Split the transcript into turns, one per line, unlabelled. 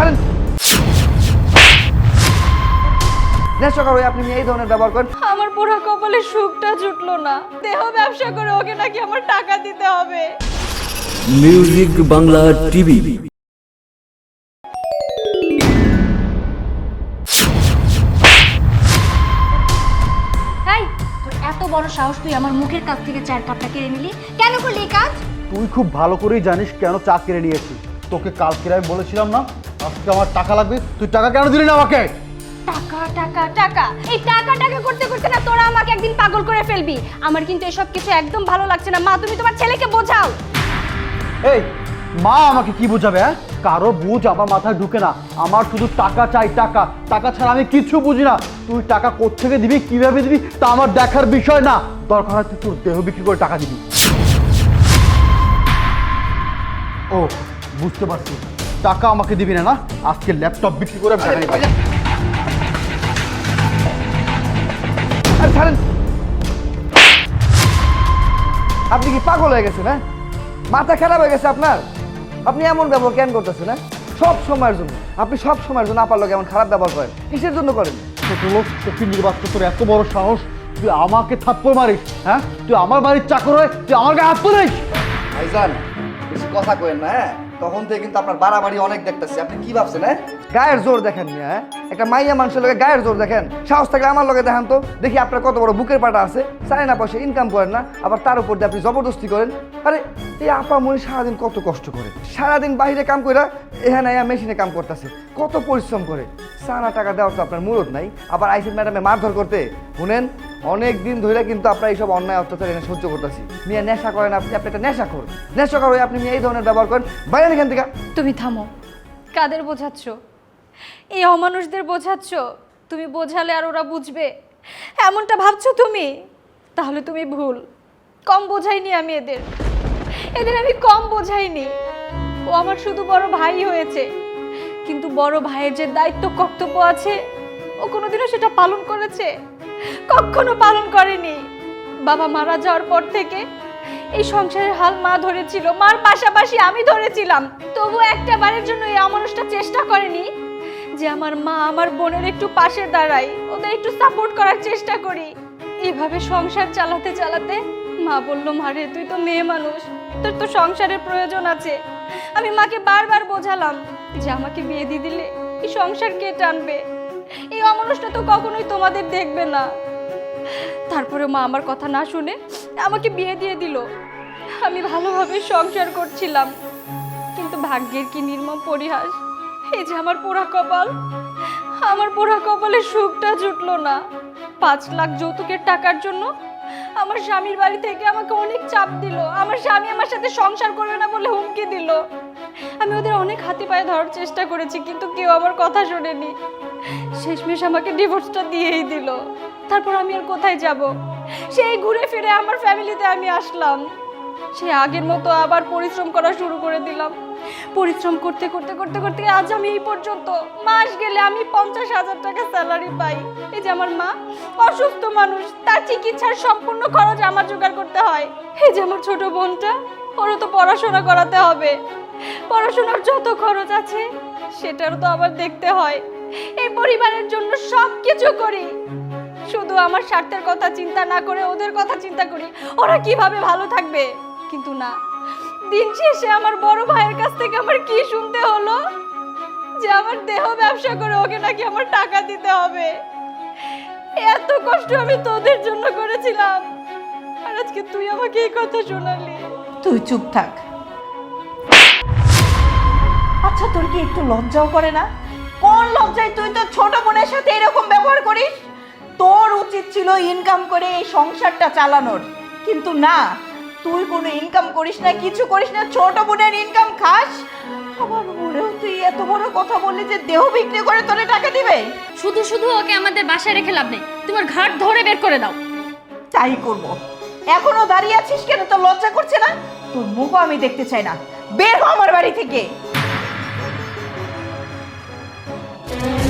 ছাড়েন। নেশাকর হয়ে আপনি এই ধরনের ব্যবহার করেন।
আমার পুরো কপালে সুখটা জুটলো না। দেহ ব্যবসা করে ওকে নাকি আমার টাকা দিতে হবে।
Music Bangla TV.
হাই এত বড় সাহস তুই আমার মুখের কাছ থেকে চার কাপটা কেড়ে নিলি? কেন করলি এই কাজ?
তুই খুব ভালো করেই জানিস কেন চা কেড়ে নিয়েছি তোকে কালকে আমি বলেছিলাম না? আজকে আমার টাকা লাগবে তুই টাকা কেন দিলি না আমাকে?
টাকা টাকা টাকা। এই টাকা টাকা করতে করতে না তোরা আমাকে একদিন পাগল করে ফেলবি। আমার কিন্তু এসব কিছু একদম ভালো লাগছে না। মা তুমি তোমার ছেলেকে বোঝাও।
এই মা আমাকে কি বোঝাবে হ্যাঁ? কারও বুঝ আমার মাথায় ঢুকে না। আমার শুধু টাকা চাই টাকা। টাকা ছাড়া আমি কিচ্ছু বুঝি না। তুই টাকা কোত্থেকে দিবি কীভাবে দিবি তা আমার দেখার বিষয় না। দরকার হয় তুই তোর দেহ বিক্রি করে টাকা দিবি। ও বুঝতে পারছি। টাকা আমাকে দিবি না না? আজকে ল্যাপটপ বিক্রি করে আমি টাকা নিবো।
আরে ছাড়েন। আপনি কি পাগল হয়ে গেছেন হ্যাঁ? মাথা খারাপ হয়ে গেছে আপনার? আপনি এমন ব্যবহার কেন করতেছেন হ্যাঁ? সব সময়ের জন্য। আপনি সব সময়ের জন্য আপার লোক এমন খারাপ ব্যবহার করেন। কিসের জন্য করেন?
ছোট লোক ফকির নির্বাচন তোর এত বড় সাহস। তুই আমাকে থাপ্পড় মারিস হ্যাঁ? তুই আমার বাড়ির চাকর হয়ে তুই আমার গায়ে হাত তুলিস
ভাইজান বেশি কথা কইেন না হ্যাঁ? তখন থেকে কিন্তু আপনার বাড়াবাড়ি অনেক দেখতেছি। আপনি কি ভাবছেন হ্যাঁ? গায়ের জোর দেখেন হ্যাঁ? একটা মাইয়া মানুষের লগে গায়ের জোর দেখেন। সাহস থাকলে আমার লগে দেখেন তো। দেখি আপনার কত বড় বুকের পাটা আছে। চায় না পয়সা ইনকাম করেন না। আবার তার উপর দিয়ে আপনি জবরদস্তি করেন। আরে, এই আপা মনে সারাদিন কত কষ্ট করে। সারাদিন বাহিরে কাম করে এখানে মেশিনে কাম করতেছে। কত পরিশ্রম করে। সানা টাকা দেওয়ার তো আপনার মুরত নাই। আবার আইসির ম্যাডামে মারধর করতে। শুনেন অনেক দিন ধরে কিন্তু আপনার এইসব অন্যায়, অত্যাচার এনে সহ্য করতেছি। মিয়া, নেশা করেন আপনি আপনি একটা নেশা করেন নেশা করে আপনি মিয়া এই ধরনের ব্যবহার করেন, বাইরে এখান থেকে
তুমি থামো। কাদের বোঝাচ্ছ? এই অমানুষদের বোঝাচ্ছ? তুমি বোঝালে আর ওরা বুঝবে। এমনটা ভাবছ তুমি? তাহলে তুমি ভুল। কম বোঝাইনি আমি এদের। এদের আমি কম বোঝাইনি। ও আমার শুধু বড় ভাই হয়েছে। কিন্তু বড় ভাইয়ের যে দায়িত্ব, কর্তব্য আছে, ও কোনোদিনও সেটা পালন করেছে। কখনো পালন করেনি। বাবা মারা যাওয়ার পর থেকে এই সংসারের হাল মা ধরেছিল, মার পাশাপাশি আমি ধরেছিলাম। তবু একটা বারের জন্য এই অমানুষটা চেষ্টা করেনি যে আমার মা আমার বোনের একটু পাশে দাঁড়াই ওদের একটু সাপোর্ট করার চেষ্টা করি। এভাবে সংসার চালাতে চালাতে মা বলল মারে তুই তো মেয়ে মানুষ, তোর তো সংসারের প্রয়োজন আছে। আমি মাকে বারবার বোঝালাম যে আমাকে বিয়ে দিয়ে দিলে এই সংসার কে টানবে? এই অমানুষটা তো কখনোই তোমাদের দেখবে না। তারপরে মা আমার কথা না শুনে আমাকে বিয়ে দিয়ে দিল। আমি ভালোভাবে সংসার করছিলাম। কিন্তু ভাগ্যের কি নির্মম পরিহাস? এই যে আমার পোড়া কপাল। আমার পোড়া কপালে সুখটা জুটলো না। পাঁচ লাখ যৌতুকের টাকার জন্য আমার স্বামীর বাড়ি থেকে আমাকে অনেক চাপ দিল। আমার স্বামী আমার সাথে সংসার করবে না বলে হুমকি দিল। আমি ওদের অনেক হাতে পায়ে ধরার চেষ্টা করেছি, কিন্তু কেউ আমার কথা শোনেনি। শেষমেশ আমাকে ডিভোর্সটা দিয়েই দিল। তারপর আমি আর কোথায় যাব? সেই ঘুরে ফিরে আমার ফ্যামিলিতে আমি আসলাম। সে আগের মতো আবার পরিশ্রম করা শুরু করে দিলাম। পরিশ্রম করতে করতে করতে করতে আজ আমি এই পর্যন্ত মাস গেলে আমি পঞ্চাশ হাজার টাকা স্যালারি পাই। এই যে আমার মা, অসুস্থ মানুষ, তার চিকিৎসার সম্পূর্ণ খরচ আমার জোগাড় করতে হয়। এই যে আমার ছোট বোনটা, ওরও তো পড়াশোনা করাতে হবে। পড়াশোনার যত খরচ আছে, সেটারও তো আবার দেখতে হয়। এই পরিবারের জন্য সব কিছু করি। শুধু আমার স্বার্থের কথা চিন্তা না করে, ওদের কথা চিন্তা করি। ওরা কীভাবে ভালো থাকবে? কিন্তু না, দিন শেষে আমার বড় ভাইয়ের কাছ থেকে আমার কি শুনতে হলো? যে আমার দেহ ব্যবসা করে ওকে নাকি আমার টাকা দিতে হবে। এত কষ্ট আমি তোদের জন্য করেছিলাম। আর আজকে তুই আমাকে এই কথা শোনালি।
তুই চুপ থাক। আচ্ছা তোর কি একটু লজ্জাও করে না? কোন লজ্জায় তুই তো ছোট বোনের সাথে এরকম ব্যবহার করিস? তোর উচিত ছিল ইনকাম করে এই সংসারটা চালানোর। কিন্তু না তুই কোনো ইনকাম করিস না কিছু করিস না ছোট বোনের ইনকাম খাস। আমার মনেও তুই এত বড় কথা বললি যে দেহ বিক্রি করে তোরে টাকা দিবে।
শুধু শুধু ওকে আমাদের বাসায় রেখে লাভ নেই। তোমার ঘাট ধরে বের করে দাও।
তাই করব। এখনও দাঁড়িয়ে আছিস কেন? তোর লজ্জা করছে না? তোর মুখও আমি দেখতে চাই না। বের হ আমার বাড়ি থেকে। Thank you.